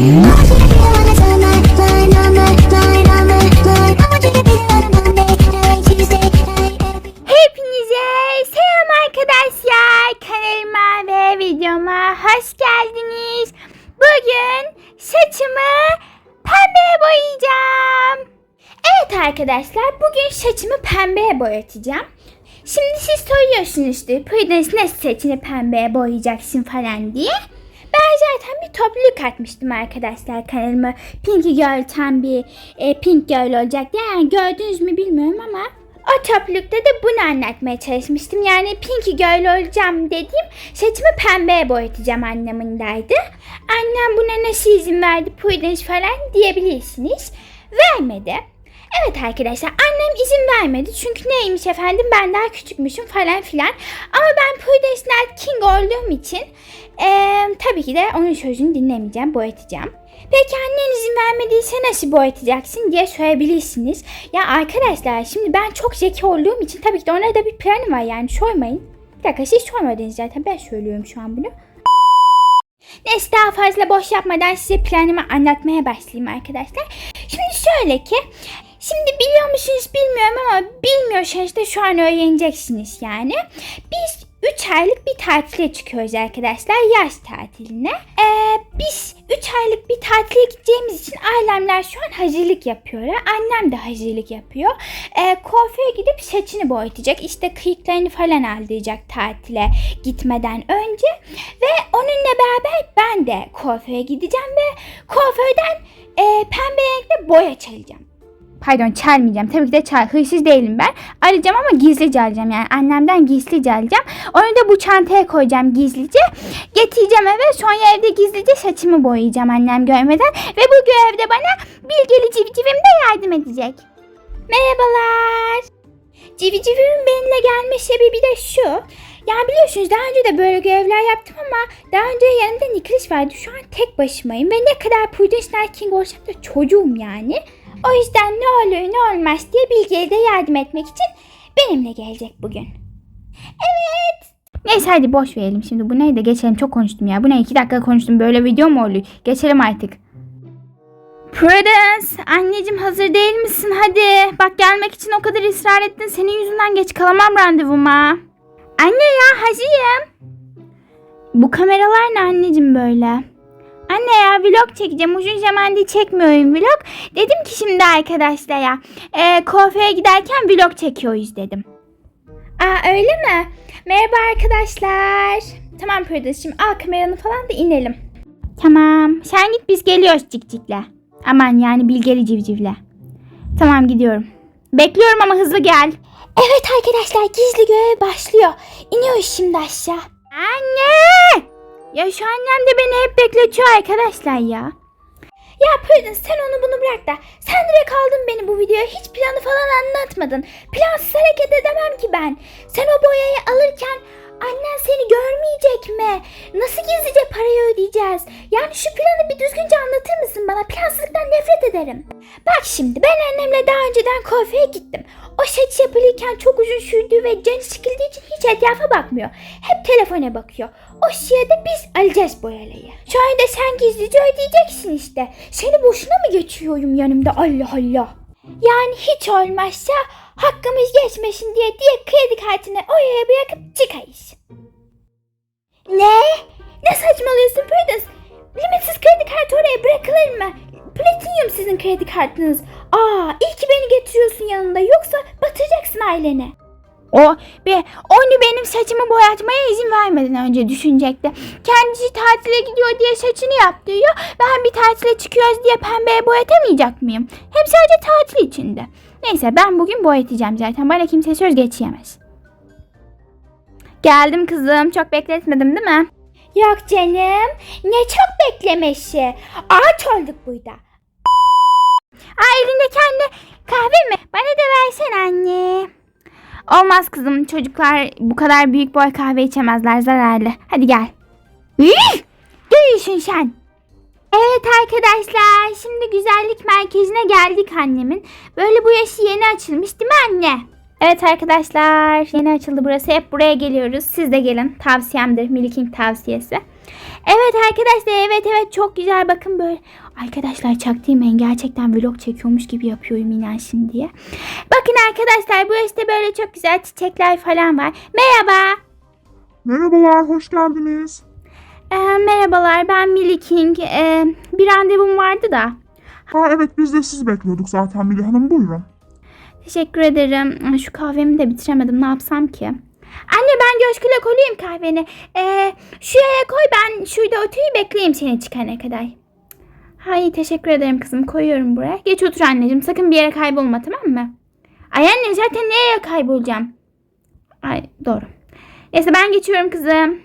Hepinize selam arkadaşlar. Kanalıma ve videoma hoş geldiniz. Bugün saçımı pembeye boyayacağım. Evet arkadaşlar bugün saçımı pembeye boyatacağım. Şimdi siz soruyorsunuzdur Prudence nasıl saçını pembeye boyayacaksın falan diye. Ben zaten bir topluluk atmıştım arkadaşlar kanalıma. Pinky Girl tam bir e, Pink Girl olacak. Yani gördünüz mü bilmiyorum ama o toplulukta da bunu anlatmaya çalışmıştım. Yani Pinky Girl olacağım dediğim saçımı pembeye boyatacağım anlamındaydı. Annem buna nasıl izin verdi Prudence falan diyebilirsiniz. Vermedi. Evet arkadaşlar annem izin vermedi çünkü neymiş efendim ben daha küçükmüşüm falan filan. Ama ben Night King olduğum için eee, tabii ki de onun sözünü dinlemeyeceğim, boyatacağım. Peki annen izin vermediyse nasıl boyatacaksın diye sorabilirsiniz. Ya arkadaşlar şimdi ben çok zeki olduğum için tabii ki de ona da bir planım var yani sormayın. Bir dakika siz sormadınız zaten ben söylüyorum şu an bunu. Neyse daha fazla boş yapmadan size planımı anlatmaya başlayayım arkadaşlar. Şimdi şöyle ki Şimdi biliyor musunuz bilmiyorum ama bilmiyorsanız da şu an öğreneceksiniz yani. Biz 3 aylık bir tatile çıkıyoruz arkadaşlar yaz tatiline. Ee, biz 3 aylık bir tatile gideceğimiz için ailemler şu an hazırlık yapıyorlar. Annem de hazırlık yapıyor. Ee, kuaföre gidip saçını boyatacak. İşte kıyıklarını falan aldıracak tatile gitmeden önce. Ve onunla beraber ben de kuaföre gideceğim ve kuaförden e, pembe renkli boya çalacağım. Pardon çalmayacağım. Tabii ki de çal. Hırsız değilim ben. Arayacağım ama gizlice alacağım. Yani annemden gizlice alacağım. Onu da bu çantaya koyacağım gizlice. Getireceğim eve. Sonra evde gizlice saçımı boyayacağım annem görmeden. Ve bu görevde bana bilgeli civcivim de yardım edecek. Merhabalar. Civcivimin benimle gelme sebebi de şu. Yani biliyorsunuz daha önce de böyle görevler yaptım ama daha önce yanımda Niklas vardı. Şu an tek başımayım ve ne kadar Prudence Night olsam da çocuğum yani. O yüzden ne olur ne olmaz diye Bilge'ye de yardım etmek için benimle gelecek bugün. Evet. Neyse hadi boş verelim şimdi. Bu neydi geçelim çok konuştum ya. Bu ne iki dakika konuştum böyle video mu oluyor? Geçelim artık. Prudence anneciğim hazır değil misin hadi. Bak gelmek için o kadar ısrar ettin. Senin yüzünden geç kalamam randevuma. Anne ya hazırım. Bu kameralar ne anneciğim böyle? Anne ya vlog çekeceğim. Uzun zamandır çekmiyorum vlog. Dedim ki şimdi arkadaşlara e, kuaföre giderken vlog çekiyoruz dedim. Aa öyle mi? Merhaba arkadaşlar. Tamam Pırdas'cığım al kameranı falan da inelim. Tamam. Sen git biz geliyoruz cikcikle. Aman yani bilgeli civcivle. Tamam gidiyorum. Bekliyorum ama hızlı gel. Evet arkadaşlar gizli görev başlıyor. İniyoruz şimdi aşağı. Anne! Ya şu annem de beni hep bekletiyor arkadaşlar ya. Ya Prudence sen onu bunu bırak da sen direkt aldın beni bu videoya hiç planı falan anlatmadın. Plansız hareket edemem ki ben. Sen o boyayı alırken annen seni görmeyecek mi? Nasıl gizlice parayı ödeyeceğiz? Yani şu planı bir düzgünce anlatır mısın bana? Plansızlıktan nefret ederim. Bak şimdi ben annemle daha önceden kuaföre gittim. O saç yapılırken çok uzun sürdüğü ve canı sıkıldığı için hiç etrafa bakmıyor. Hep telefona bakıyor. O sırada biz alacağız boyalayı. Sonra da sen gizlice ödeyeceksin işte. Seni boşuna mı geçiyorum yanımda Allah Allah. Yani hiç olmazsa hakkımız geçmesin diye diye kredi kartını oraya bırakıp çıkayız. Ne? Ne saçmalıyorsun Prudence? Limitsiz kredi kartı oraya bırakılır mı? Platinum sizin kredi kartınız. Aa, iyi ki beni getiriyorsun yanında yoksa batıracaksın ailene. O be onu benim saçımı boyatmaya izin vermeden önce düşünecekti. Kendisi tatile gidiyor diye saçını yaptırıyor. Ben bir tatile çıkıyoruz diye pembeye boyatamayacak mıyım? Hem sadece tatil içinde. Neyse ben bugün boyatacağım zaten. Bana kimse söz geçiyemez. Geldim kızım. Çok bekletmedim değil mi? Yok canım. Ne çok beklemesi. Ağaç olduk burada. Aa elindeki anne kahve mi? Bana da versen anne. Olmaz kızım. Çocuklar bu kadar büyük boy kahve içemezler zararlı. Hadi gel. Görüyorsun sen. Evet arkadaşlar şimdi güzellik merkezine geldik annemin. Böyle bu yaşı yeni açılmış değil mi anne? Evet arkadaşlar yeni açıldı burası. Hep buraya geliyoruz. Siz de gelin. Tavsiyemdir. Milking tavsiyesi. Evet arkadaşlar evet evet çok güzel bakın böyle. Arkadaşlar çaktırmayın gerçekten vlog çekiyormuş gibi yapıyorum inan şimdi diye. Bakın arkadaşlar bu işte böyle çok güzel çiçekler falan var. Merhaba. Merhabalar, hoş geldiniz. Ee, merhabalar ben Milking. Ee, bir randevum vardı da. Ha evet biz de sizi bekliyorduk zaten Melih Hanım buyurun. Teşekkür ederim. Şu kahvemi de bitiremedim. Ne yapsam ki? Anne ben coşkuyla koyayım kahveni. Ee, şuraya koy ben şurada oturayım bekleyeyim seni çıkana kadar. Hayır teşekkür ederim kızım. Koyuyorum buraya. Geç otur anneciğim. Sakın bir yere kaybolma tamam mı? Ay anne zaten nereye kaybolacağım? Ay doğru. Neyse ben geçiyorum kızım.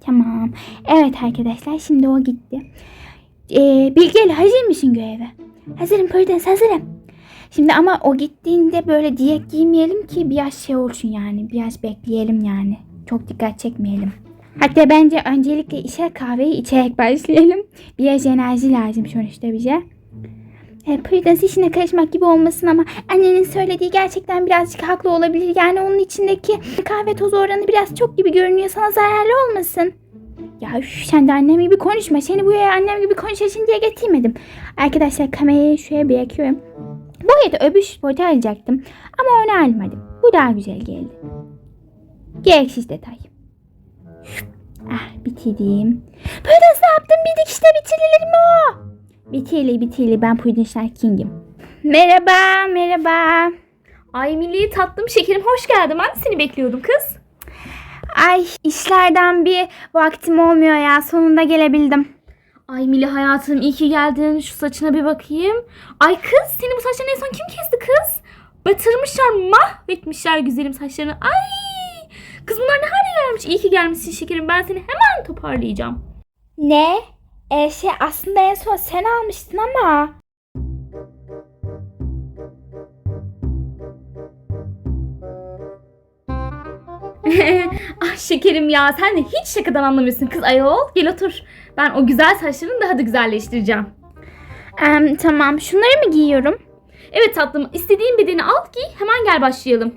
Tamam. Evet arkadaşlar şimdi o gitti. Ee, Bilgeli hazır mısın göreve? Hazırım Prudence hazırım. Şimdi ama o gittiğinde böyle diyet giymeyelim ki biraz şey olsun yani. Biraz bekleyelim yani. Çok dikkat çekmeyelim. Hatta bence öncelikle işe kahveyi içerek başlayalım. Biraz enerji lazım sonuçta bize. E, Prudence işine karışmak gibi olmasın ama annenin söylediği gerçekten birazcık haklı olabilir. Yani onun içindeki kahve tozu oranı biraz çok gibi görünüyor. Sana zararlı olmasın. Ya üf, sen de annem gibi konuşma. Seni buraya annem gibi konuşasın diye getirmedim. Arkadaşlar kamerayı şuraya bırakıyorum. Bu arada öbür botu alacaktım. Ama onu almadım. Bu daha güzel geldi. Gereksiz detay. Ah bitirdim. Prudence ne yaptın? Bir dikişte bitirilir mi o? Bitirili bitirili ben Prudence King'im. Merhaba merhaba. Ay milli tatlım şekerim hoş geldin. Ben de seni bekliyordum kız. Ay işlerden bir vaktim olmuyor ya. Sonunda gelebildim. Ay Mili hayatım iyi ki geldin. Şu saçına bir bakayım. Ay kız senin bu saçlarını en son kim kesti kız? Batırmışlar mahvetmişler güzelim saçlarını. Ay kız bunlar ne hale gelmiş. İyi ki gelmişsin şekerim. Ben seni hemen toparlayacağım. Ne? E şey aslında en son sen almıştın ama. ah şekerim ya sen de hiç şakadan anlamıyorsun kız ayol. Gel otur. Ben o güzel saçlarını daha da güzelleştireceğim. Em, tamam şunları mı giyiyorum? Evet tatlım istediğin bedeni al giy hemen gel başlayalım.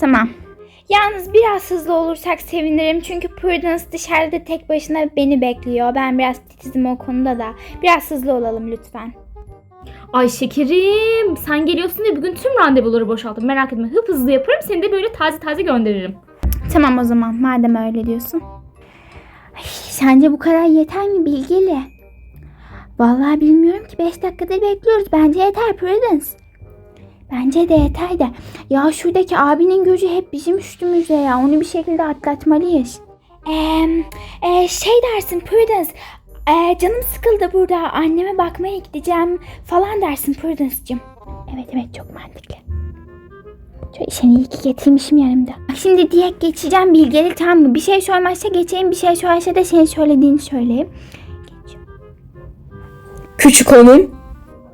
Tamam. Yalnız biraz hızlı olursak sevinirim çünkü Prudence dışarıda tek başına beni bekliyor. Ben biraz titizim o konuda da. Biraz hızlı olalım lütfen. Ay şekerim sen geliyorsun diye bugün tüm randevuları boşalttım merak etme hıp hızlı yaparım seni de böyle taze taze gönderirim. Tamam o zaman madem öyle diyorsun. Ay, sence bu kadar yeter mi bilgili? Vallahi bilmiyorum ki 5 dakikadır bekliyoruz. Bence yeter Prudence. Bence de yeter de. Ya şuradaki abinin gözü hep bizim üstümüzde ya. Onu bir şekilde atlatmalıyız. Eee e, şey dersin Prudence. e, canım sıkıldı burada. Anneme bakmaya gideceğim falan dersin Prudence'cığım. Evet evet çok mantıklı. Çok seni iyi ki getirmişim yanımda. Şimdi diyet geçeceğim bilgeli tamam mı? Bir şey sormazsa geçeyim. Bir şey sorarsa da senin söylediğini söyleyeyim. Geçiyorum. Küçük hanım.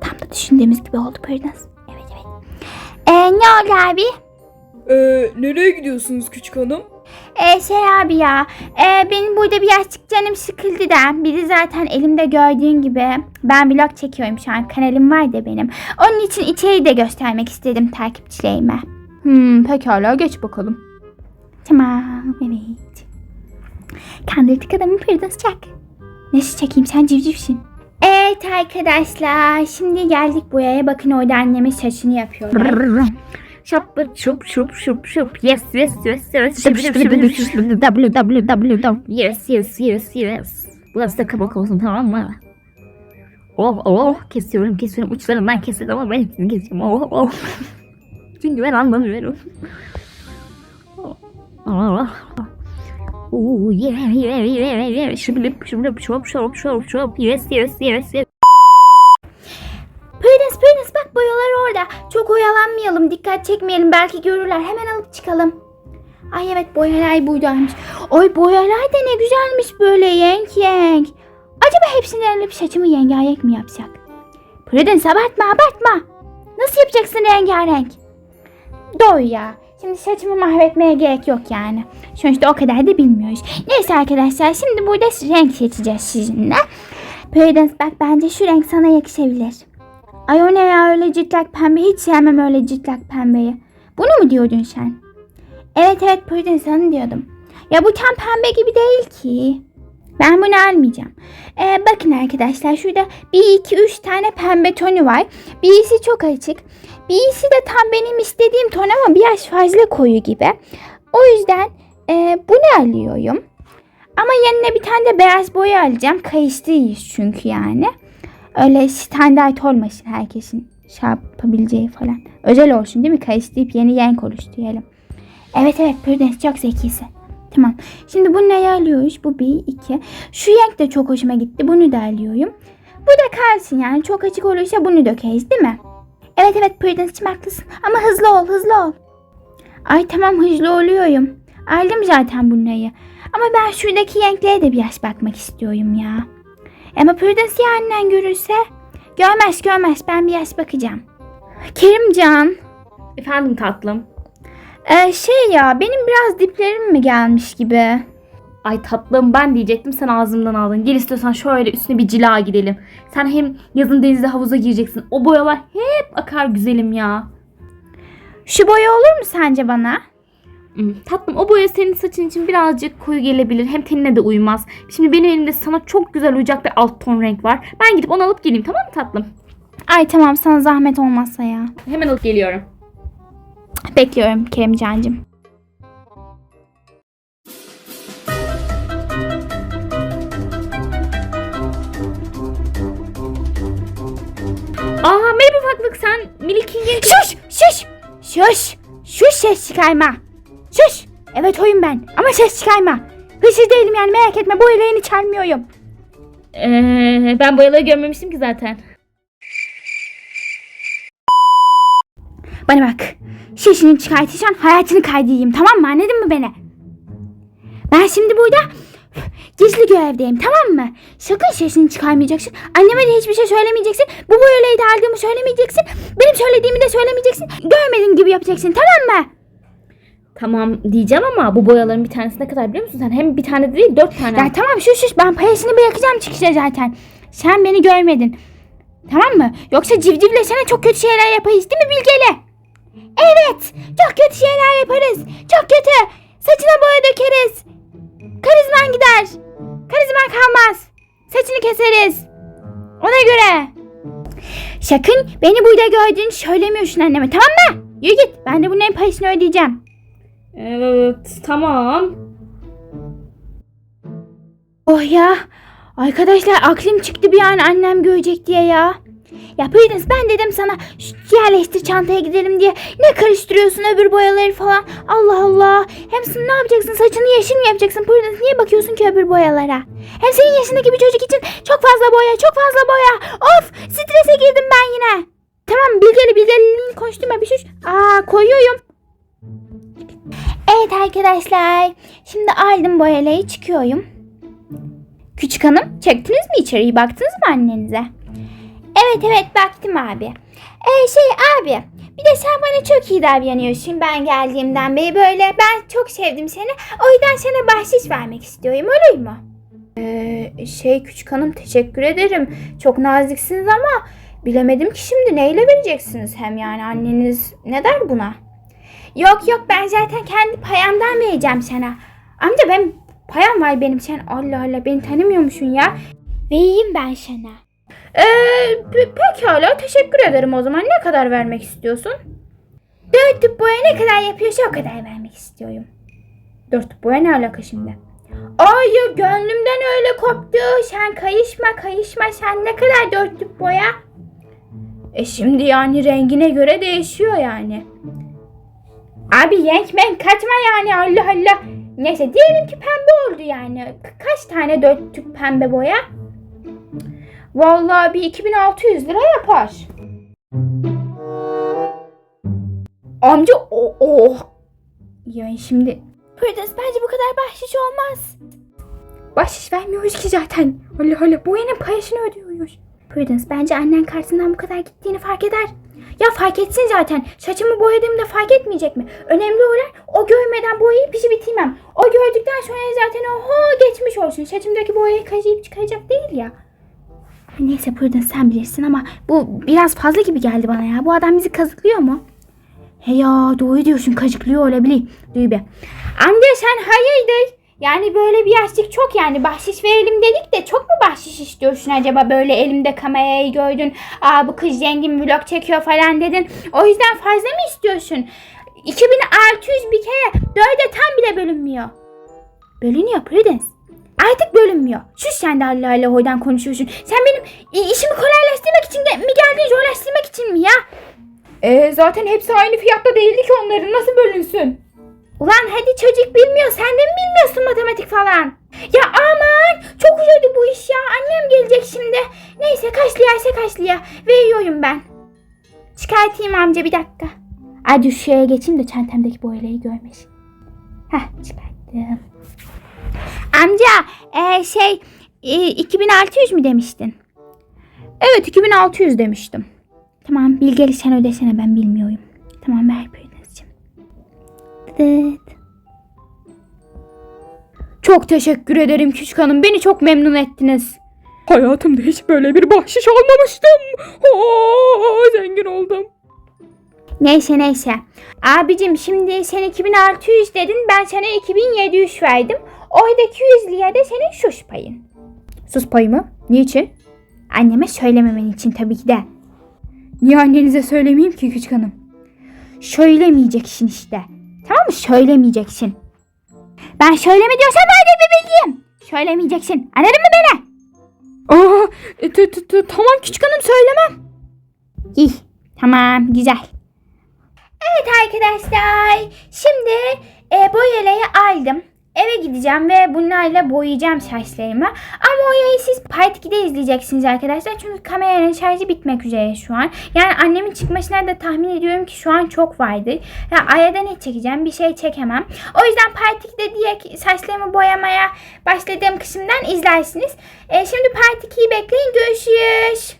Tam da düşündüğümüz gibi oldu Prudence. Ee, ne oldu abi? Ee, nereye gidiyorsunuz küçük hanım? Ee, şey abi ya. E, benim burada birazcık canım sıkıldı da. Bir de zaten elimde gördüğün gibi. Ben vlog çekiyorum şu an. Kanalım var da benim. Onun için içeriği de göstermek istedim takipçilerime. Hmm, pekala geç bakalım. Tamam evet. Kandırdık adamı çak. Nasıl çekeyim sen civcivsin. Evet arkadaşlar şimdi geldik buraya. Bakın orada annemin saçını yapıyorlar. Şap şup şup şup şup. Yes yes yes yes. Www. yes yes yes yes. Burası da kabak olsun tamam mı? Oh oh. Kesiyorum kesiyorum. Uçlarından kesiyorum ama ben hepsini kesiyorum. Oh oh. Çünkü ben anlamıyorum. Oh Oh yeah yeah bak boyalar orada. Çok oyalanmayalım dikkat çekmeyelim belki görürler. Hemen alıp çıkalım. Ay evet boyalar buradaymış. Oy boyalar da ne güzelmiş böyle yenk yenk. Acaba hepsini alıp saçımı yengayenk mi yapsak? Prudence abartma abartma. Nasıl yapacaksın rengarenk? Doğru ya. Şimdi saçımı mahvetmeye gerek yok yani. Sonuçta o kadar da bilmiyoruz. Neyse arkadaşlar şimdi burada renk seçeceğiz sizinle. Prudence bak bence şu renk sana yakışabilir. Ay o ne ya öyle cıtlak pembe hiç sevmem öyle cıtlak pembeyi. Bunu mu diyordun sen? Evet evet Prudence onu diyordum. Ya bu tam pembe gibi değil ki. Ben bunu almayacağım. Ee, bakın arkadaşlar şurada 1, 2, 3 tane pembe tonu var. Birisi çok açık. Birisi de tam benim istediğim ton ama biraz fazla koyu gibi. O yüzden e, bunu alıyorum. Ama yanına bir tane de beyaz boya alacağım. Kayıştırıyız çünkü yani. Öyle standart olmasın herkesin şey yapabileceği falan. Özel olsun değil mi? Kayıştırıp yeni renk oluşturalım. Evet evet Prudence çok zekisin. Tamam. Şimdi bunu neye alıyoruz? Bu bir, iki. Şu renk de çok hoşuma gitti. Bunu da alıyorum. Bu da kalsın yani. Çok açık olursa bunu dökeriz değil mi? Evet evet Prudence'cim haklısın. Ama hızlı ol hızlı ol. Ay tamam hızlı oluyorum. Aldım zaten bunları. Ama ben şuradaki renklere de biraz bakmak istiyorum ya. Ama Prudence ya annen görürse? Görmez görmez ben biraz bakacağım. Kerimcan. Efendim tatlım. Ee, şey ya benim biraz diplerim mi gelmiş gibi? Ay tatlım ben diyecektim sen ağzımdan aldın. Gel istiyorsan şöyle üstüne bir cila gidelim. Sen hem yazın denizde havuza gireceksin. O boyalar hep akar güzelim ya. Şu boya olur mu sence bana? Hmm, Tatlım o boya senin saçın için birazcık koyu gelebilir. Hem tenine de uymaz. Şimdi benim elimde sana çok güzel uyacak bir alt ton renk var. Ben gidip onu alıp geleyim tamam mı tatlım? Ay tamam sana zahmet olmazsa ya. Hemen alıp geliyorum. Bekliyorum Kerimcancığım. Aa merhaba ufaklık sen Millie King'in... Şuş şuş şuş şuş ses çıkarma. Şuş evet oyum ben ama ses çıkarma. Hırsız değilim yani merak etme bu eleğini çalmıyorum. Ee, ben boyaları görmemiştim ki zaten. Bana bak şişini çıkartırsan hayatını kaydedeyim tamam mı anladın mı beni? Ben şimdi burada gizli görevdeyim tamam mı? Sakın sesini çıkarmayacaksın. Anneme de hiçbir şey söylemeyeceksin. Bu boyalayı da aldığımı söylemeyeceksin. Benim söylediğimi de söylemeyeceksin. Görmediğin gibi yapacaksın tamam mı? Tamam diyeceğim ama bu boyaların bir tanesi ne kadar biliyor musun sen? Hem bir tane de değil dört tane. Ya tamam şu şu ben parasını bırakacağım çıkışta zaten. Sen beni görmedin. Tamam mı? Yoksa civcivle sana çok kötü şeyler yaparız değil mi Bilgeli? Evet. Çok kötü şeyler yaparız. Çok kötü. Saçına boya dökeriz. Karizman gider. Karizman kalmaz. Saçını keseriz. Ona göre. Sakın beni burada gördüğünü söylemiyorsun anneme tamam mı? Yürü git. Ben de bunların parasını ödeyeceğim. Evet tamam. Oh ya. Arkadaşlar aklım çıktı bir an annem görecek diye ya. Ya Prudence ben dedim sana yerleştir çantaya gidelim diye. Ne karıştırıyorsun öbür boyaları falan. Allah Allah. Hem sen ne yapacaksın saçını yeşil mi yapacaksın Prudence? Niye bakıyorsun ki öbür boyalara? Hem senin yaşındaki bir çocuk için çok fazla boya çok fazla boya. Of strese girdim ben yine. Tamam bilgeli bilgeliliğini konuşturma bir şey. Aa koyuyorum. Evet arkadaşlar. Şimdi aldım boyaları çıkıyorum. Küçük hanım çektiniz mi içeriği baktınız mı annenize? Evet evet baktım abi. Ee, şey abi bir de sen bana çok iyi davranıyorsun ben geldiğimden beri böyle ben çok sevdim seni. O yüzden sana bahşiş vermek istiyorum olur mu? Ee, şey küçük hanım teşekkür ederim. Çok naziksiniz ama bilemedim ki şimdi neyle vereceksiniz hem yani anneniz ne der buna? Yok yok ben zaten kendi payamdan vereceğim sana. Amca ben payam var benim sen Allah Allah beni tanımıyor musun ya? Vereyim ben sana. Pe- pekala teşekkür ederim o zaman. Ne kadar vermek istiyorsun? Dört tüp boya ne kadar yapıyorsa o kadar vermek istiyorum. Dört tüp boya ne alaka şimdi? Ay gönlümden öyle koptu. Sen kayışma kayışma sen ne kadar dört tüp boya? E şimdi yani rengine göre değişiyor yani. Abi renk men kaçma yani Allah Allah. Neyse diyelim ki pembe oldu yani. Ka- kaç tane dört tüp pembe boya? Vallahi bir 2600 lira yapar. Amca o oh. Yani şimdi Prudence bence bu kadar bahşiş olmaz. Bahşiş vermiyoruz ki zaten. Allah Allah boyanın payışını ödüyoruz. Prudence bence annen karşısından bu kadar gittiğini fark eder. Ya fark etsin zaten. Saçımı boyadığımda fark etmeyecek mi? Önemli olan o görmeden boyayı pişi bitirmem. O gördükten sonra zaten oho geçmiş olsun. Saçımdaki boyayı kazıyıp çıkaracak değil ya. Neyse Prudence sen bilirsin ama bu biraz fazla gibi geldi bana ya. Bu adam bizi kazıklıyor mu? He ya doğru diyorsun kacıklıyor olabilir. Duy be. Amca sen hayırdır? Yani böyle bir yaşlık çok yani bahşiş verelim dedik de çok mu bahşiş istiyorsun acaba böyle elimde kamerayı gördün. Aa bu kız zengin vlog çekiyor falan dedin. O yüzden fazla mı istiyorsun? 2600 bir kere dörde tam bile bölünmüyor. Bölünüyor Prudence. Sen de Allah Allah oradan konuşuyorsun. Sen benim i- işimi kolaylaştırmak için de mi geldin zorlaştırmak için mi ya? Ee, zaten hepsi aynı fiyatta değildi ki onların. Nasıl bölünsün? Ulan hadi çocuk bilmiyor. Sen de mi bilmiyorsun matematik falan? Ya aman çok uzadı bu iş ya. Annem gelecek şimdi. Neyse kaçlıyarsa kaçlıya. Veriyorum ben. Çıkartayım amca bir dakika. Hadi şuraya geçeyim de çantamdaki boyaları görmüş. Heh çıkarttım. Amca ee, şey e, 2600 mü demiştin? Evet 2600 demiştim. Tamam Bilgeli sen ödesene ben bilmiyorum. Tamam ver Prudence'cim. Dıt. Çok teşekkür ederim küçük hanım. Beni çok memnun ettiniz. Hayatımda hiç böyle bir bahşiş almamıştım. Oo, zengin oldum. Neyse neyse. Abicim şimdi sen 2600 dedin ben sana 2700 verdim. Oradaki 100 liraya da senin şuş payın. Sus payı mı? Niçin? Anneme söylememen için tabii ki de. Niye annenize söylemeyeyim ki küçük hanım? Söylemeyeceksin işte. Tamam mı? Söylemeyeceksin. Ben söyleme diyorsam nerede bir bilgim? Söylemeyeceksin. Anladın mı beni? Aa, e, t- t- t- tamam küçük hanım söylemem. İyi. Tamam güzel. Evet arkadaşlar. Şimdi e, boyalayı aldım. Eve gideceğim ve bunlarla boyayacağım saçlarımı. Ama boyayı siz Part 2'de izleyeceksiniz arkadaşlar. Çünkü kameranın şarjı bitmek üzere şu an. Yani annemin çıkmasına da tahmin ediyorum ki şu an çok vardır. Ya arada ne çekeceğim? Bir şey çekemem. O yüzden Part 2'de diye saçlarımı boyamaya başladığım kısımdan izlersiniz. E, şimdi Part 2'yi bekleyin. Görüşürüz.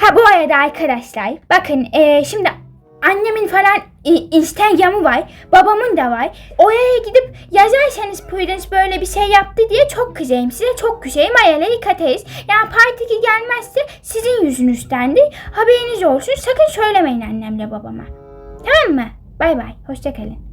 Ha bu arada arkadaşlar bakın eee, şimdi annemin falan Instagram'ı var. Babamın da var. Oraya gidip yazarsanız Prudence böyle bir şey yaptı diye çok kızayım. Size çok kızayım. Ayarları katarız. Yani part 2 gelmezse sizin yüzünüzdendir. Haberiniz olsun. Sakın söylemeyin annemle babama. Tamam mı? Bay bay. Hoşçakalın.